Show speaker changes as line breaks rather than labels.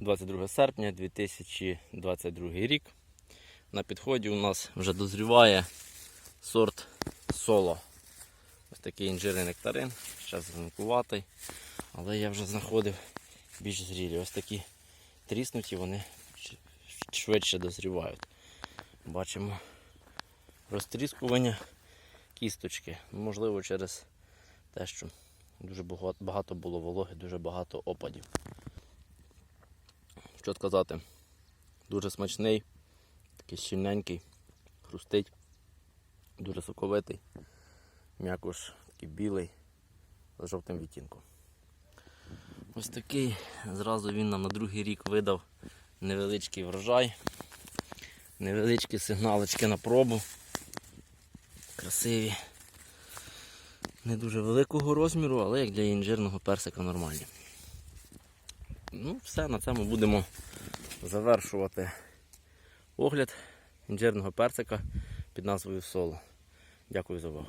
22 серпня 2022 рік. На підході у нас вже дозріває сорт соло. Ось такий інжирний нектарин, ще зеленкуватий, але я вже знаходив більш зрілі. Ось такі тріснуті, вони швидше дозрівають. Бачимо розтріскування кісточки. Можливо, через те, що дуже багато було вологи, дуже багато опадів. Що сказати, дуже смачний, такий щільненький, хрустить, дуже соковитий, м'якош такий білий з жовтим відтінком. Ось такий зразу він нам на другий рік видав невеличкий врожай, невеличкі сигналочки на пробу. Красиві. Не дуже великого розміру, але як для інжирного персика нормальні. Ну, все, на цьому будемо завершувати огляд інжирного персика під назвою соло. Дякую за увагу.